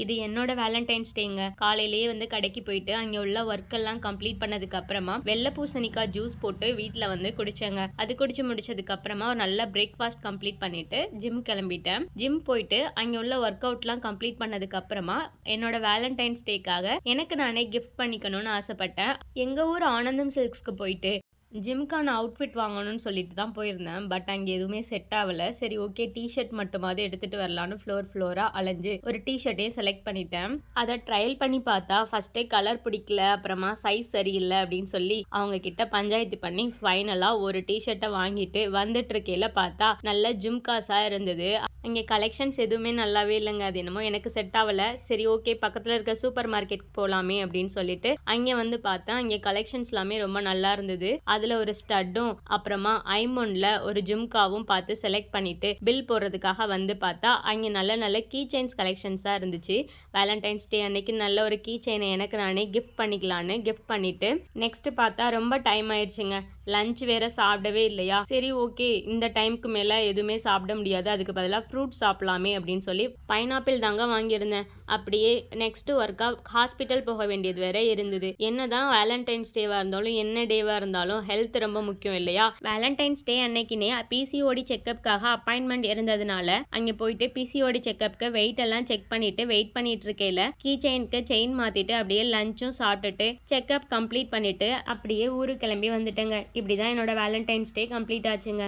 இது என்னோட வேலண்டைன்ஸ் டேங்க காலையிலேயே வந்து கடைக்கு போயிட்டு அங்கே உள்ள ஒர்க் எல்லாம் கம்ப்ளீட் பண்ணதுக்கு அப்புறமா வெள்ளை பூசணிக்காய் ஜூஸ் போட்டு வீட்டில் வந்து குடிச்சேங்க. அது குடிச்சு முடிச்சதுக்கு அப்புறமா ஒரு நல்ல பிரேக்ஃபாஸ்ட் கம்ப்ளீட் பண்ணிட்டு ஜிம் கிளம்பிட்டேன். ஜிம் போயிட்டு அங்கே உள்ள ஒர்க் அவுட்லாம் கம்ப்ளீட் பண்ணதுக்கு அப்புறமா என்னோட வேலண்டைன்ஸ் டேக்காக எனக்கு நானே கிஃப்ட் பண்ணிக்கணும்னு ஆசைப்பட்டேன். எங்கள் ஊர் ஆனந்தம் சில்க்ஸ்க்கு போயிட்டு ஜிம்க்கான அவுட்ஃபிட் வாங்கணும்னு சொல்லிட்டு தான் போயிருந்தேன். பட் அங்கே எதுவுமே செட் ஆகலை. சரி ஓகே டிஷர்ட் மட்டுமாவது எடுத்துகிட்டு வரலான்னு ஃப்ளோர் ஃப்ளோராக அலைஞ்சு ஒரு டிஷர்ட்டையும் செலக்ட் பண்ணிட்டேன். அதை ட்ரையல் பண்ணி பார்த்தா ஃபஸ்ட்டே கலர் பிடிக்கல அப்புறமா சைஸ் சரியில்லை அப்படின்னு சொல்லி அவங்க கிட்ட பஞ்சாயத்து பண்ணி ஃபைனலாக ஒரு டிஷர்ட்டை வாங்கிட்டு வந்துட்டு இருக்கையில் பார்த்தா நல்ல ஜிம்காஸாக இருந்தது. அங்கே கலெக்ஷன்ஸ் எதுவுமே நல்லாவே இல்லைங்க. அது என்னமோ எனக்கு செட் ஆகலை. சரி ஓகே பக்கத்தில் இருக்க சூப்பர் மார்க்கெட் போகலாமே அப்படின்னு சொல்லிட்டு அங்கே வந்து பார்த்தா அங்கே கலெக்ஷன்ஸ் எல்லாமே ரொம்ப நல்லா இருந்தது. அதில் ஒரு ஸ்டட்டும் அப்புறமா ஐமோனில் ஒரு ஜும்காவும் பார்த்து செலக்ட் பண்ணிட்டு பில் போடுறதுக்காக வந்து பார்த்தா அங்கே நல்ல நல்ல கீ செயின்ஸ் கலெக்ஷன்ஸாக இருந்துச்சு. வேலண்டைன்ஸ் டே அன்னைக்கு நல்ல ஒரு கீ செயினை எனக்கு நானே கிஃப்ட் பண்ணிக்கலான்னு கிஃப்ட் பண்ணிட்டு நெக்ஸ்ட் பார்த்தா ரொம்ப டைம் ஆயிடுச்சுங்க. லஞ்ச் வேற சாப்பிடவே இல்லையா? சரி ஓகே இந்த டைம்க்கு மேலே எதுவுமே சாப்பிட முடியாது. அதுக்கு பதிலாக ஃப்ரூட் சாப்பிடலாமே அப்படின்னு சொல்லி பைனாப்பிள் தாங்க வாங்கியிருந்தேன். அப்படியே நெக்ஸ்ட் ஒர்க்காக ஹாஸ்பிட்டல் போக வேண்டியது வேற இருந்தது. என்னதான் வேலண்டைன்ஸ் டேவாக இருந்தாலும் என்ன டேவாக இருந்தாலும் ஹெல்த் ரொம்ப முக்கியம் இல்லையா? வேலண்டைன்ஸ் டே அன்னைக்குனே பிசிஓடி செக்கப்புக்காக அப்பாயின்மெண்ட் இருந்ததுனால அங்கே போயிட்டு பிசிஓடி செக்கப்புக்கு வெயிட் எல்லாம் செக் பண்ணிட்டு வெயிட் பண்ணிட்டு இருக்கையில கீ செயினுக்கு செயின் மாத்திட்டு அப்படியே லஞ்சும் சாப்பிட்டுட்டு செக்கப் கம்ப்ளீட் பண்ணிட்டு அப்படியே ஊருக்கு கிளம்பி வந்துட்டேங்க. இப்படிதான் என்னோட வேலண்டைன்ஸ் டே கம்ப்ளீட் ஆச்சுங்க.